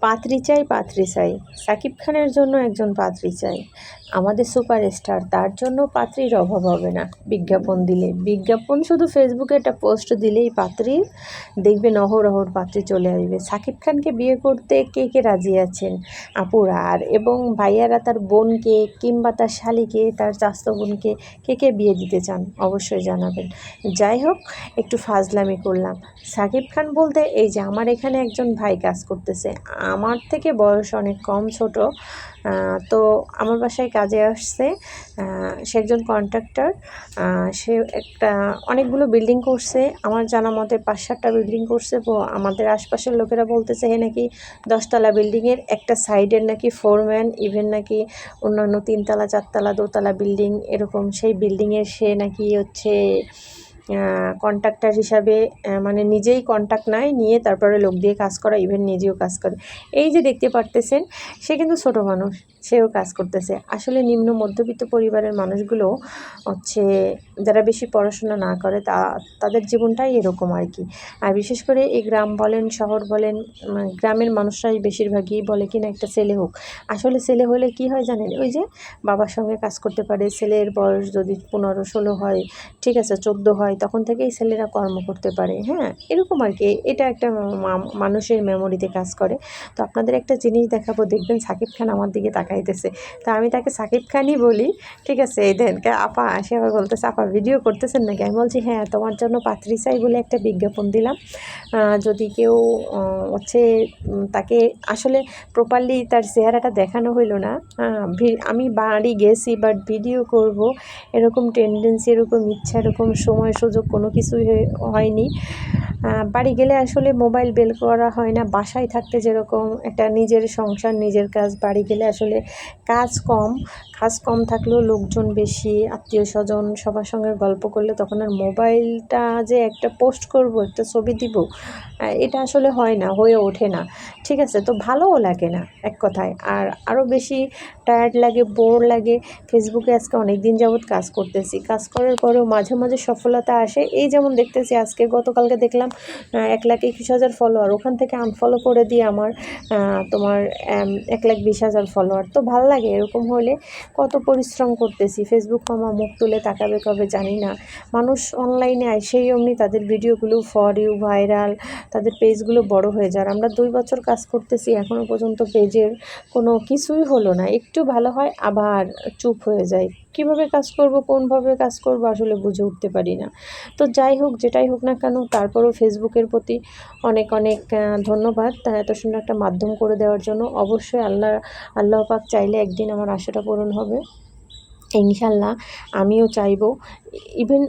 পাত্রী চাই পাত্রী চাই। সাকিব খানের জন্য একজন পাত্রী চাই। আমাদের সুপারস্টার, তার জন্য পাত্রীর অভাব হবে না। বিজ্ঞাপন দিলে। বিজ্ঞাপন শুধু ফেসবুকে একটা পোস্ট দিলেই পাত্রী দেখবে নহরহর পাত্রী চলে আসবে। সাকিব খানকে বিয়ে করতে কে কে রাজি আছেন? আপুরা আর এবং ভাইয়ারা তার বোনকে কিংবা তার শালিকে, তার চাস্তো বোনকে কে কে বিয়ে দিতে চান? অবশ্যই জানাবেন। যাই হোক, একটু ফাজলামি করলাম। সাকিব খান বলতে, এই যে আমার এখানে একজন ভাই কাজ করতেছে। আমার থেকে বয়স অনেক কম ছোট তো আমার বাসায় কাজে আসছে সে একজন কন্ট্রাক্টর সে একটা অনেকগুলো বিল্ডিং করছে, আমার জানা মতে পাঁচ সাতটা বিল্ডিং করছে আমাদের আশপাশের লোকেরা বলতেছে হে নাকি দশতলা বিল্ডিংয়ের একটা সাইডের নাকি ফোরম্যান ইভেন নাকি অন্যান্য তিনতলা, চারতলা, দোতলা বিল্ডিং এরকম সেই বিল্ডিংয়ের সে নাকি হচ্ছে কন্ট্রাক্টার হিসাবে মানে নিজেই কন্ট্যাক্ট নেয় নিয়ে তারপরে লোক দিয়ে কাজ করা ইভেন নিজেও কাজ করে। এই যে দেখতে পারতেছেন, সে কিন্তু ছোট মানুষ, সেও কাজ করতেছে। আসলে নিম্ন মধ্যবিত্ত পরিবারের মানুষগুলো হচ্ছে, যারা বেশি পড়াশোনা না করে, তা, তাদের জীবনটাই এরকম আর কি। আর বিশেষ করে এই গ্রাম বলেন, শহর বলেন গ্রামের মানুষরাই বেশিরভাগই বলে কি না, একটা ছেলে হোক। আসলে ছেলে হলে কি হয় জানেন? ওই যে বাবার সঙ্গে কাজ করতে পারে, ছেলের বয়স যদি পনেরো, ষোলো হয়, ঠিক আছে, চোদ্দ হয় তখন থেকেই ছেলেরা কর্ম করতে পারে হ্যাঁ? এরকম আর কি, এটা একটা মানুষের মেমোরিতে কাজ করে। তো আপনাদের একটা জিনিস দেখাবো, দেখবেন সাকিব খান আমার দিকে তাকাইতেছে। তো আমি তাকে সাকিব খানই বলি, ঠিক আছে? এই দেন আপা আসে আবার বলতেছে, আপা ভিডিও করতেছেন নাকি? আমি বলছি হ্যাঁ তোমার জন্য পাত্রী চাই বলে একটা বিজ্ঞাপন দিলাম। যদি কেউ হচ্ছে তাকে আসলে প্রপারলি তার চেহারাটা দেখানো হইল না আমি বাড়ি গেছি বাট ভিডিও করব, এরকম টেন্ডেন্সি এরকম ইচ্ছা, এরকম সময় সুযোগ কোনো কিছুই হয়নি। বাড়ি গেলে আসলে মোবাইল বেল করা হয় না। বাসায় থাকতে যেরকম একটা নিজের সংসার, নিজের কাজ, বাড়ি গেলে আসলে কাজ কম। কাজ কম থাকলেও লোকজন বেশি, আত্মীয় স্বজন সবার সঙ্গে গল্প করলে তখন আর মোবাইলটা যে একটা পোস্ট করব, একটা ছবি দিব এটা আসলে হয় না, হয়ে ওঠে না। ঠিক আছে, তো ভালোও লাগে না, এক কথায়। আর আরও বেশি টায়ার্ড লাগে বোর লাগে। ফেসবুকে আজকে অনেক দিন যাবৎ কাজ করতেছি। কাজ করার পরেও মাঝে মাঝে সফলতা আসে। এই যেমন দেখতেছি আজকে, গতকালকে দেখলাম এক লাখ একুশ হাজার ফলোয়ার ওখান থেকে আনফলো করে দিয়ে আমার তোমার এক লাখ বিশ হাজার ফলোয়ার তো ভালো লাগে এরকম হলে কত পরিশ্রম করতেছি। ফেসবুক মামা মুখ তুলে তাকাবে কবে জানি না। মানুষ অনলাইনে সেই অমনি তাদের ভিডিওগুলো ফর ইউ ভাইরাল তাদের পেজগুলো বড় হয়ে যায় আমরা দুই বছর কাজ করতেছি এখনও পর্যন্ত পেজের কোনো কিছুই হলো না। একটু ভালো হয়, আবার চুপ হয়ে যায় কীভাবে কাজ করব, কোনভাবে কাজ করব আসলে বুঝে উঠতে পারি না। তো যাই হোক, যেটাই হোক না কেন, তারপরও ফেসবুকের প্রতি অনেক অনেক ধন্যবাদ। এত সুন্দর একটা মাধ্যম করে দেওয়ার জন্য। অবশ্যই আল্লাহ আল্লাহ পাক চাইলে একদিন আমার আশাটা পূরণ হবে। ইনশাল্লাহ আমিও চাইব। ইভেন